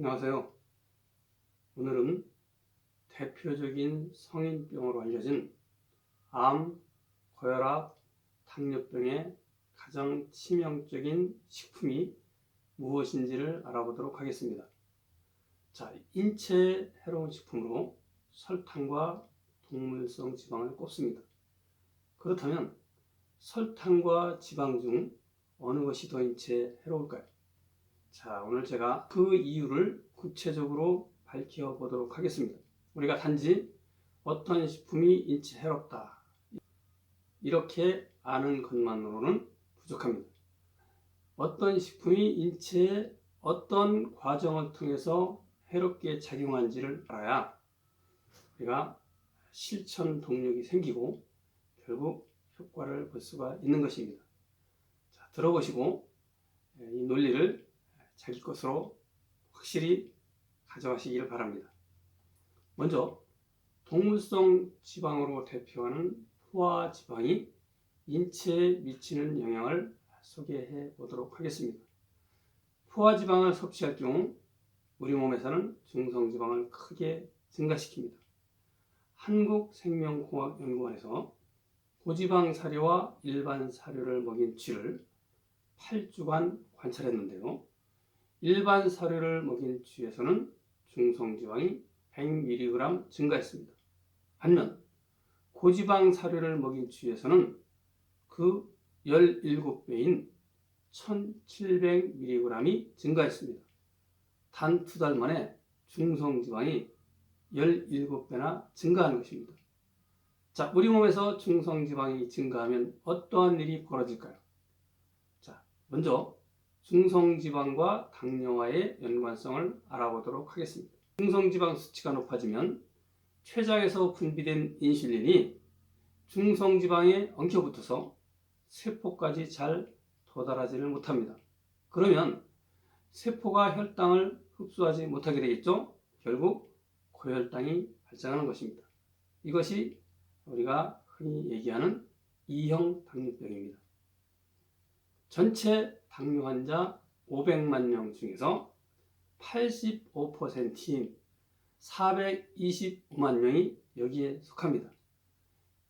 안녕하세요. 오늘은 대표적인 성인병으로 알려진 암, 고혈압, 당뇨병의 가장 치명적인 식품이 무엇인지를 알아보도록 하겠습니다. 자, 인체에 해로운 식품으로 설탕과 동물성 지방을 꼽습니다. 그렇다면 설탕과 지방 중 어느 것이 더 인체에 해로울까요? 자, 오늘 제가 그 이유를 구체적으로 밝혀 보도록 하겠습니다. 우리가 단지 어떤 식품이 인체 해롭다. 이렇게 아는 것만으로는 부족합니다. 어떤 식품이 인체에 어떤 과정을 통해서 해롭게 작용한지를 알아야 우리가 실천 동력이 생기고 결국 효과를 볼 수가 있는 것입니다. 자, 들어보시고 이 논리를 자기 것으로 확실히 가져가시기를 바랍니다. 먼저 동물성 지방으로 대표하는 포화 지방이 인체에 미치는 영향을 소개해 보도록 하겠습니다. 포화 지방을 섭취할 경우 우리 몸에서는 중성 지방을 크게 증가시킵니다. 한국생명공학연구원에서 고지방 사료와 일반 사료를 먹인 쥐를 8주간 관찰했는데요. 일반 사료를 먹인 쥐에서는 중성지방이 100mg 증가했습니다. 반면 고지방 사료를 먹인 쥐에서는 그 17배인 1700mg이 증가했습니다. 단 두 달 만에 중성지방이 17배나 증가하는 것입니다. 자, 우리 몸에서 중성지방이 증가하면 어떠한 일이 벌어질까요? 자, 먼저 중성지방과 당뇨와의 연관성을 알아보도록 하겠습니다. 중성지방 수치가 높아지면 췌장에서 분비된 인슐린이 중성지방에 엉켜붙어서 세포까지 잘 도달하지를 못합니다. 그러면 세포가 혈당을 흡수하지 못하게 되겠죠? 결국 고혈당이 발생하는 것입니다. 이것이 우리가 흔히 얘기하는 2형 당뇨병입니다. 전체 당뇨 환자 500만 명 중에서 85%인 425만 명이 여기에 속합니다.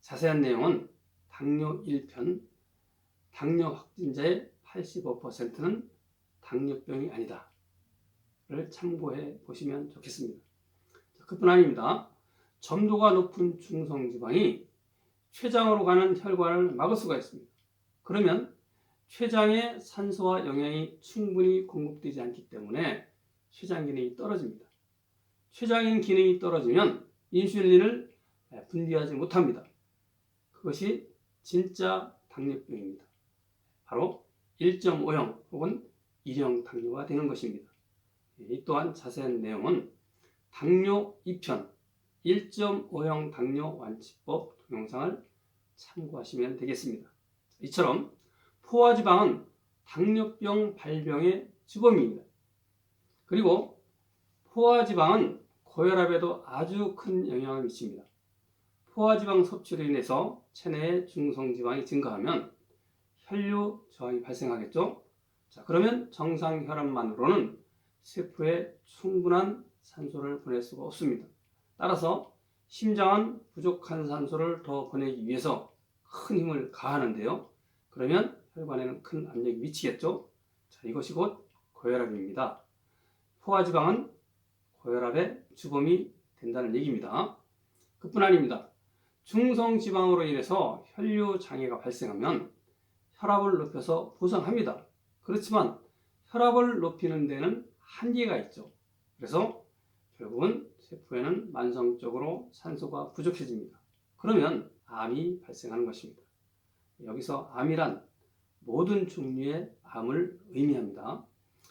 자세한 내용은 당뇨 1편, 당뇨 확진자의 85%는 당뇨병이 아니다.를 참고해 보시면 좋겠습니다. 그뿐 아닙니다. 점도가 높은 중성지방이 췌장으로 가는 혈관을 막을 수가 있습니다. 그러면 췌장에 산소와 영양이 충분히 공급되지 않기 때문에 췌장 기능이 떨어집니다. 췌장인 기능이 떨어지면 인슐린을 분비하지 못합니다. 그것이 진짜 당뇨병입니다. 바로 1.5형 혹은 1형 당뇨가 되는 것입니다. 이 또한 자세한 내용은 당뇨 2편 1.5형 당뇨 완치법 동영상을 참고하시면 되겠습니다. 이처럼 포화지방은 당뇨병 발병의 주범입니다. 그리고 포화지방은 고혈압에도 아주 큰 영향을 미칩니다. 포화지방 섭취로 인해서 체내의 중성지방이 증가하면 혈류 저항이 발생하겠죠. 자, 그러면 정상 혈압만으로는 세포에 충분한 산소를 보낼 수가 없습니다. 따라서 심장은 부족한 산소를 더 보내기 위해서 큰 힘을 가하는데요. 그러면 혈관에는 큰 압력이 미치겠죠. 자, 이것이 곧 고혈압입니다. 포화지방은 고혈압의 주범이 된다는 얘기입니다. 그뿐 아닙니다. 중성지방으로 인해서 혈류 장애가 발생하면 혈압을 높여서 보상합니다. 그렇지만 혈압을 높이는 데는 한계가 있죠. 그래서 결국은 세포에는 만성적으로 산소가 부족해집니다. 그러면 암이 발생하는 것입니다. 여기서 암이란 모든 종류의 암을 의미합니다.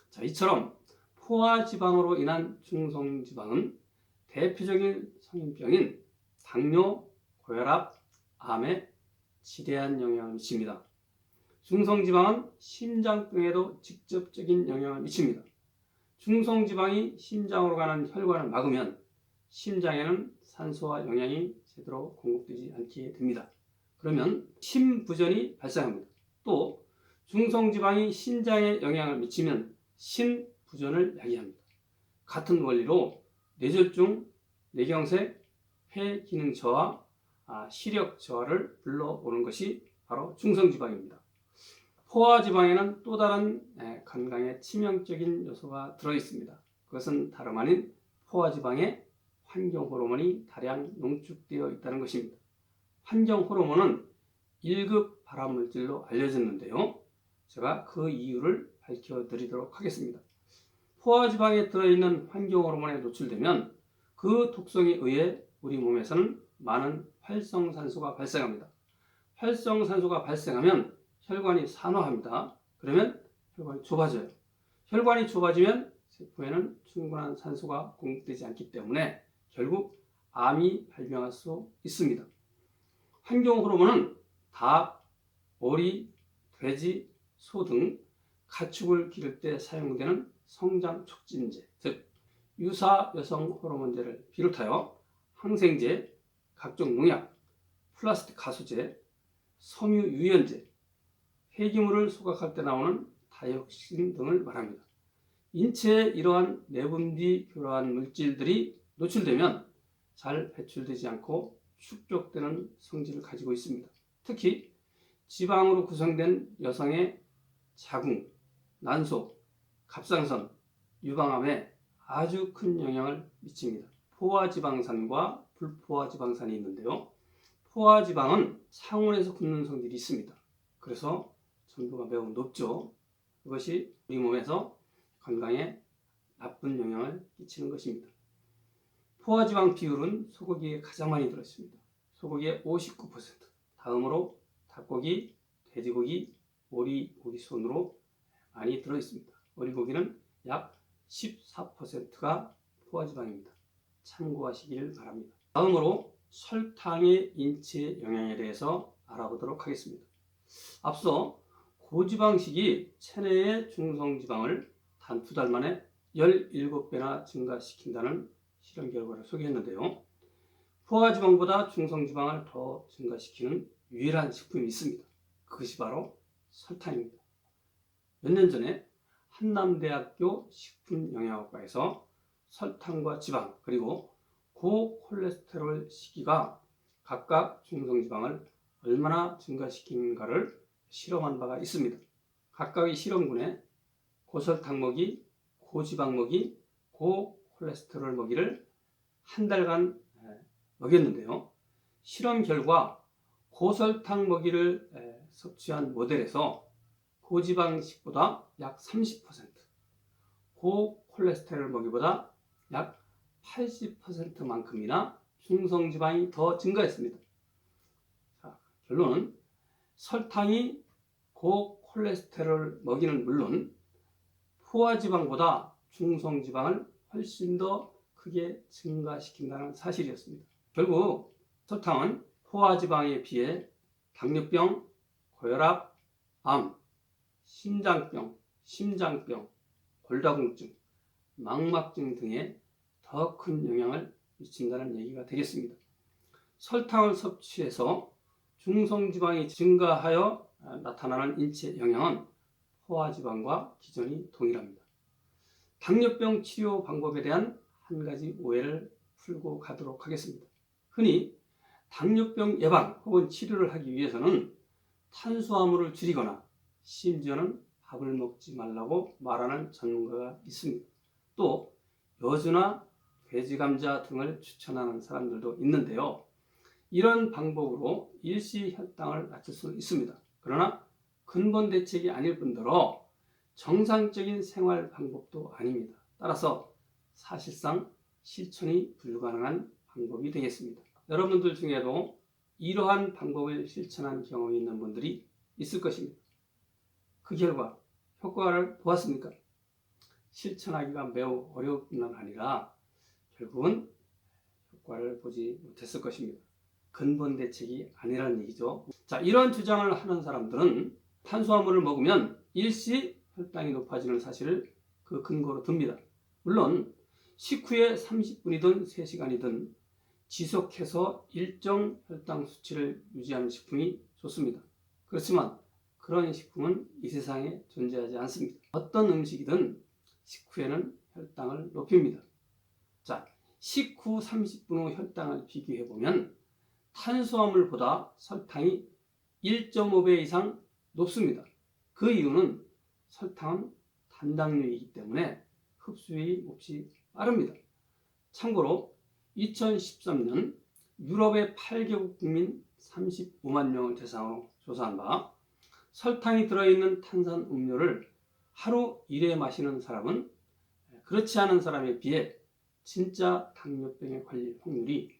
자, 이처럼 포화 지방으로 인한 중성 지방은 대표적인 성인병인 당뇨, 고혈압, 암에 지대한 영향을 미칩니다. 중성 지방은 심장병에도 직접적인 영향을 미칩니다. 중성 지방이 심장으로 가는 혈관을 막으면 심장에는 산소와 영양이 제대로 공급되지 않게 됩니다. 그러면 심부전이 발생합니다. 또 중성지방이 신장에 영향을 미치면 신부전을 야기합니다. 같은 원리로 뇌졸중, 뇌경색, 폐 기능 저하, 아, 시력 저하를 불러오는 것이 바로 중성지방입니다. 포화지방에는 또 다른 에, 건강에 치명적인 요소가 들어 있습니다. 그것은 다름 아닌 포화지방에 환경 호르몬이 다량 농축되어 있다는 것입니다. 환경 호르몬은 1급 발암물질로 알려졌는데요. 제가 그 이유를 밝혀드리도록 하겠습니다. 포화지방에 들어있는 환경 호르몬에 노출되면 그 독성에 의해 우리 몸에서는 많은 활성산소가 발생합니다. 활성산소가 발생하면 혈관이 산화합니다. 그러면 혈관이 좁아져요. 혈관이 좁아지면 세포에는 충분한 산소가 공급되지 않기 때문에 결국 암이 발병할 수 있습니다. 환경 호르몬은 닭, 오리, 돼지, 소 등 가축을 기를 때 사용되는 성장 촉진제, 즉 유사 여성 호르몬제를 비롯하여 항생제, 각종 농약, 플라스틱 가수제, 섬유 유연제, 폐기물을 소각할 때 나오는 다이옥신 등을 말합니다. 인체에 이러한 내분비 교란 물질들이 노출되면 잘 배출되지 않고 축적되는 성질을 가지고 있습니다. 특히 지방으로 구성된 여성의 자궁, 난소, 갑상선, 유방암에 아주 큰 영향을 미칩니다. 포화지방산과 불포화지방산이 있는데요. 포화지방은 상온에서 굳는 성질이 있습니다. 그래서 전도가 매우 높죠. 그것이 우리 몸에서 건강에 나쁜 영향을 끼치는 것입니다. 포화지방 비율은 소고기에 가장 많이 들어있습니다. 소고기의 59%, 다음으로 닭고기, 돼지고기, 오리고기 순으로 많이 들어있습니다. 오리고기는 약 14%가 포화지방입니다. 참고하시길 바랍니다. 다음으로 설탕의 인체 영향에 대해서 알아보도록 하겠습니다. 앞서 고지방식이 체내의 중성지방을 단 두 달 만에 17배나 증가시킨다는 실험 결과를 소개했는데요. 포화지방보다 중성지방을 더 증가시키는 유일한 식품이 있습니다. 그것이 바로 설탕입니다. 몇 년 전에 한남대학교 식품영양학과에서 설탕과 지방 그리고 고콜레스테롤 시기가 각각 중성지방을 얼마나 증가시키는가를 실험한 바가 있습니다. 각각의 실험군에 고설탕 먹이, 고지방 먹이, 고콜레스테롤 먹이를 한 달간 먹였는데요. 실험 결과 고설탕 먹이를 섭취한 모델에서 고지방식보다 약 30%, 고콜레스테롤 먹이보다 약 80%만큼이나 중성지방이 더 증가했습니다. 자, 결론은 설탕이 고콜레스테롤 먹이는 물론 포화지방보다 중성지방을 훨씬 더 크게 증가시킨다는 사실이었습니다. 결국 설탕은 포화지방에 비해 당뇨병, 고혈압, 암, 심장병, 심장병, 골다공증, 망막증 등에 더 큰 영향을 미친다는 얘기가 되겠습니다. 설탕을 섭취해서 중성지방이 증가하여 나타나는 인체 영향은 포화지방과 기전이 동일합니다. 당뇨병 치료 방법에 대한 한 가지 오해를 풀고 가도록 하겠습니다. 흔히 당뇨병 예방 혹은 치료를 하기 위해서는 탄수화물을 줄이거나 심지어는 밥을 먹지 말라고 말하는 전문가가 있습니다. 또 여주나 돼지 감자 등을 추천하는 사람들도 있는데요. 이런 방법으로 일시 혈당을 낮출 수 있습니다. 그러나 근본 대책이 아닐 뿐더러 정상적인 생활 방법도 아닙니다. 따라서 사실상 실천이 불가능한 방법이 되겠습니다. 여러분들 중에도 이러한 방법을 실천한 경험이 있는 분들이 있을 것입니다. 그 결과 효과를 보았습니까? 실천하기가 매우 어려울 뿐만 아니라 결국은 효과를 보지 못했을 것입니다. 근본 대책이 아니라는 얘기죠. 자, 이런 주장을 하는 사람들은 탄수화물을 먹으면 일시 혈당이 높아지는 사실을 그 근거로 듭니다. 물론 식후에 30분이든 3시간이든 지속해서 일정 혈당 수치를 유지하는 식품이 좋습니다. 그렇지만 그런 식품은 이 세상에 존재하지 않습니다. 어떤 음식이든 식후에는 혈당을 높입니다. 자, 식후 30분 후 혈당을 비교해 보면 탄수화물보다 설탕이 1.5배 이상 높습니다. 그 이유는 설탕은 단당류이기 때문에 흡수율이 몹시 빠릅니다. 참고로 2013년 유럽의 8개국 국민 35만 명을 대상으로 조사한 바 설탕이 들어있는 탄산 음료를 하루 1회 마시는 사람은 그렇지 않은 사람에 비해 진짜 당뇨병에 걸릴 확률이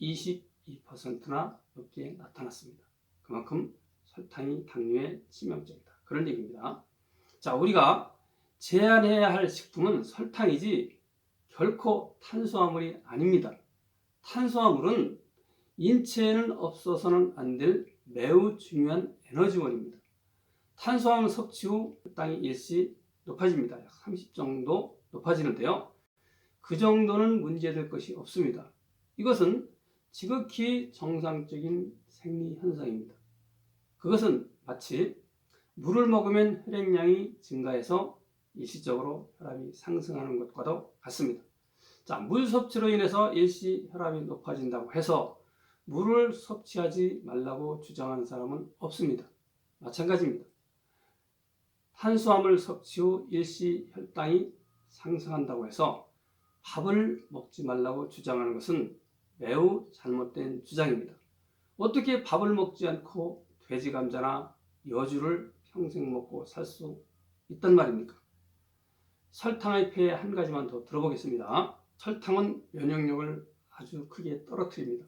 22%나 높게 나타났습니다. 그만큼 설탕이 당뇨에 치명적이다. 그런 얘기입니다. 자, 우리가 제한해야 할 식품은 설탕이지 결코 탄수화물이 아닙니다. 탄수화물은 인체에는 없어서는 안 될 매우 중요한 에너지원입니다. 탄수화물 섭취 후 혈당이 일시 높아집니다. 약 30 정도 높아지는데요. 그 정도는 문제될 것이 없습니다. 이것은 지극히 정상적인 생리 현상입니다. 그것은 마치 물을 먹으면 혈액량이 증가해서 일시적으로 혈압이 상승하는 것과도 같습니다. 자, 물 섭취로 인해서 일시 혈압이 높아진다고 해서 물을 섭취하지 말라고 주장하는 사람은 없습니다. 마찬가지입니다. 탄수화물 섭취 후 일시 혈당이 상승한다고 해서 밥을 먹지 말라고 주장하는 것은 매우 잘못된 주장입니다. 어떻게 밥을 먹지 않고 돼지 감자나 여주를 평생 먹고 살 수 있단 말입니까? 설탕의 폐해 한 가지만 더 들어보겠습니다. 설탕은 면역력을 아주 크게 떨어뜨립니다.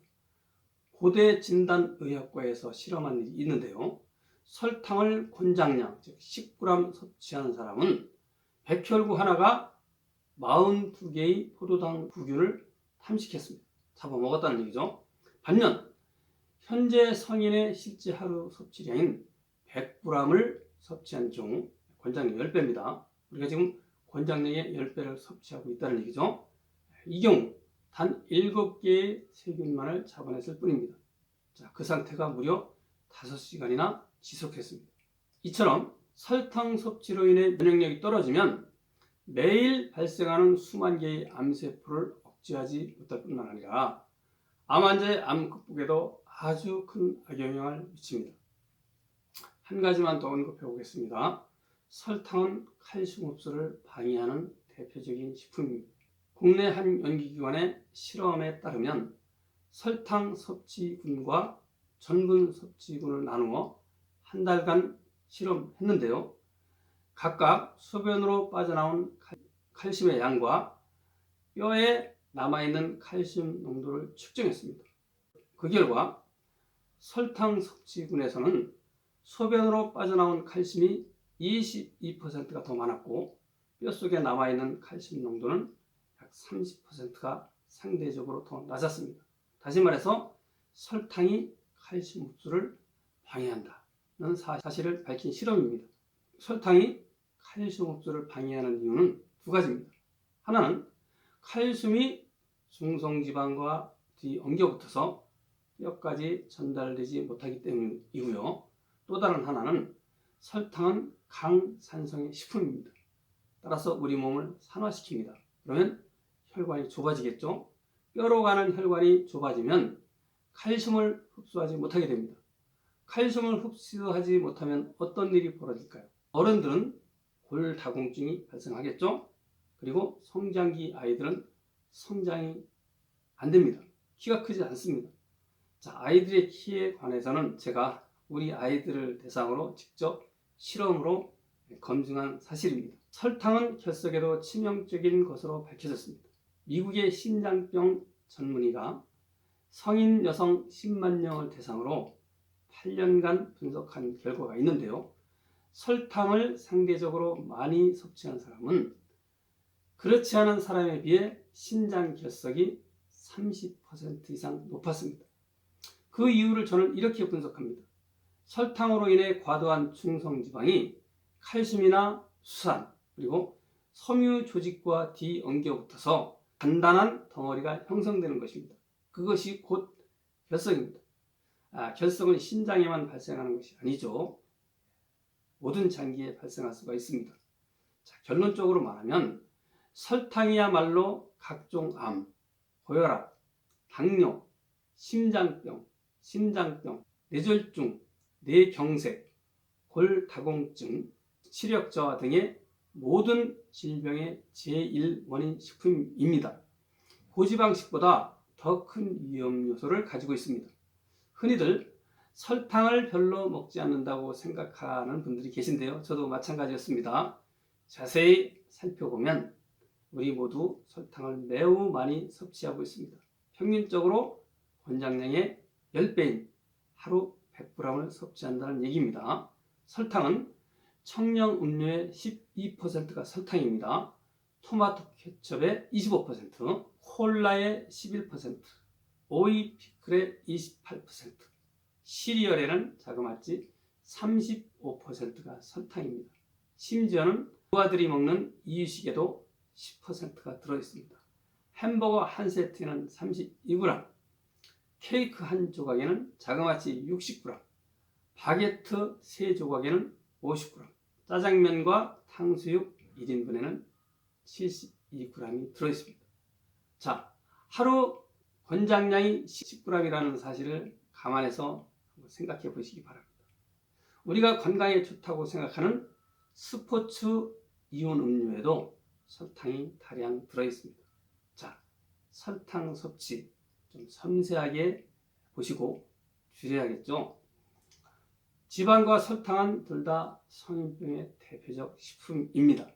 고대 진단의학과에서 실험한 일이 있는데요. 설탕을 권장량, 즉 10g 섭취하는 사람은 백혈구 하나가 42개의 포도당 구균을 탐식했습니다. 잡아먹었다는 얘기죠. 반면 현재 성인의 실제 하루 섭취량인 100g을 섭취한 경우 권장량 10배입니다. 우리가 지금 권장량의 10배를 섭취하고 있다는 얘기죠. 이 경우 단 7개의 세균만을 잡아냈을 뿐입니다. 자, 그 상태가 무려 5시간이나 지속했습니다. 이처럼 설탕 섭취로 인해 면역력이 떨어지면 매일 발생하는 수만 개의 암세포를 억제하지 못할 뿐만 아니라 암 환자의 암 극복에도 아주 큰 악영향을 미칩니다. 한 가지만 더 언급해 보겠습니다. 설탕은 칼슘 흡수를 방해하는 대표적인 식품입니다. 국내 한 연구기관의 실험에 따르면 설탕 섭취군과 전분 섭취군을 나누어 한 달간 실험했는데요. 각각 소변으로 빠져나온 칼슘의 양과 뼈에 남아있는 칼슘 농도를 측정했습니다. 그 결과 설탕 섭취군에서는 소변으로 빠져나온 칼슘이 22%가 더 많았고 뼛속에 남아있는 칼슘 농도는 약 30%가 상대적으로 더 낮았습니다. 다시 말해서 설탕이 칼슘 흡수를 방해한다는 사실을 밝힌 실험입니다. 설탕이 칼슘 흡수를 방해하는 이유는 두 가지입니다. 하나는 칼슘이 중성지방과 뒤 엉겨 붙어서 뼈까지 전달되지 못하기 때문이고요. 또 다른 하나는 설탕은 강산성의 식품입니다. 따라서 우리 몸을 산화시킵니다. 그러면 혈관이 좁아지겠죠? 뼈로 가는 혈관이 좁아지면 칼슘을 흡수하지 못하게 됩니다. 칼슘을 흡수하지 못하면 어떤 일이 벌어질까요? 어른들은 골다공증이 발생하겠죠? 그리고 성장기 아이들은 성장이 안 됩니다. 키가 크지 않습니다. 자, 아이들의 키에 관해서는 제가 우리 아이들을 대상으로 직접 실험으로 검증한 사실입니다. 설탕은 결석에도 치명적인 것으로 밝혀졌습니다. 미국의 심장병 전문의가 성인 여성 10만 명을 대상으로 8년간 분석한 결과가 있는데요. 설탕을 상대적으로 많이 섭취한 사람은 그렇지 않은 사람에 비해 신장 결석이 30% 이상 높았습니다. 그 이유를 저는 이렇게 분석합니다. 설탕으로 인해 과도한 중성지방이 칼슘이나 수산 그리고 섬유 조직과 뒤엉겨 붙어서 단단한 덩어리가 형성되는 것입니다. 그것이 곧 결석입니다. 아, 결석은 신장에만 발생하는 것이 아니죠. 모든 장기에 발생할 수가 있습니다. 자, 결론적으로 말하면 설탕이야말로 각종 암, 고혈압, 당뇨, 심장병, 심장병, 뇌졸중, 뇌경색, 골다공증, 시력 저하 등의 모든 질병의 제1원인 식품입니다. 고지방식보다 더 큰 위험 요소를 가지고 있습니다. 흔히들 설탕을 별로 먹지 않는다고 생각하는 분들이 계신데요. 저도 마찬가지였습니다. 자세히 살펴보면 우리 모두 설탕을 매우 많이 섭취하고 있습니다. 평균적으로 권장량의 10배인 하루 100g을 섭취한다는 얘기입니다. 설탕은 청량 음료의 12%가 설탕입니다. 토마토 케첩의 25%, 콜라의 11%, 오이 피클의 28%, 시리얼에는 자그마치 35%가 설탕입니다. 심지어는 부하들이 먹는 이유식에도 10%가 들어있습니다. 햄버거 한 세트에는 32g, 케이크 한 조각에는 자그마치 60g, 바게트 세 조각에는 50g, 짜장면과 탕수육 1인분에는 72g이 들어있습니다. 자, 하루 권장량이 10g이라는 사실을 감안해서 생각해 보시기 바랍니다. 우리가 건강에 좋다고 생각하는 스포츠 이온 음료에도 설탕이 다량 들어있습니다. 자, 설탕 섭취 좀 섬세하게 보시고 줄여야겠죠. 지방과 설탕은 둘 다 성인병의 대표적 식품입니다.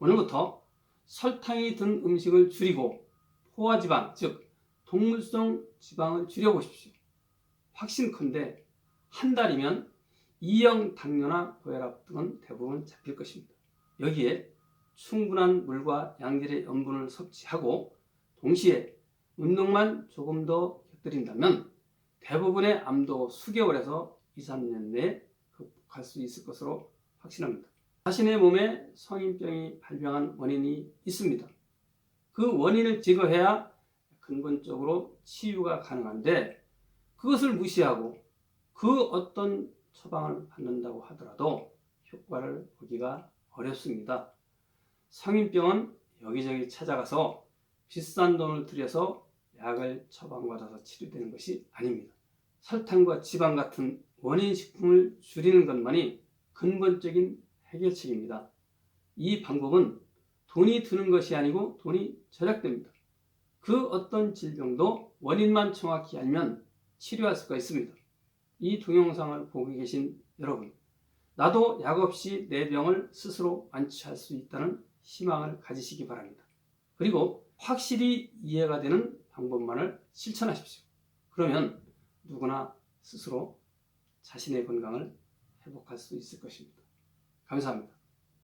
오늘부터 설탕이 든 음식을 줄이고 포화지방, 즉 동물성 지방을 줄여보십시오. 확신컨대 한 달이면 2형 당뇨나 고혈압 등은 대부분 잡힐 것입니다. 여기에 충분한 물과 양질의 염분을 섭취하고 동시에 운동만 조금 더 곁들인다면 대부분의 암도 수개월에서 2, 3년 내에 극복할 수 있을 것으로 확신합니다. 자신의 몸에 성인병이 발병한 원인이 있습니다. 그 원인을 제거해야 근본적으로 치유가 가능한데 그것을 무시하고 그 어떤 처방을 받는다고 하더라도 효과를 보기가 어렵습니다. 성인병은 여기저기 찾아가서 비싼 돈을 들여서 약을 처방받아서 치료되는 것이 아닙니다. 설탕과 지방 같은 원인 식품을 줄이는 것만이 근본적인 해결책입니다. 이 방법은 돈이 드는 것이 아니고 돈이 절약됩니다. 그 어떤 질병도 원인만 정확히 알면 치료할 수가 있습니다. 이 동영상을 보고 계신 여러분, 나도 약 없이 내 병을 스스로 완치할 수 있다는 희망을 가지시기 바랍니다. 그리고 확실히 이해가 되는 방법만을 실천하십시오. 그러면 누구나 스스로 자신의 건강을 회복할 수 있을 것입니다. 감사합니다.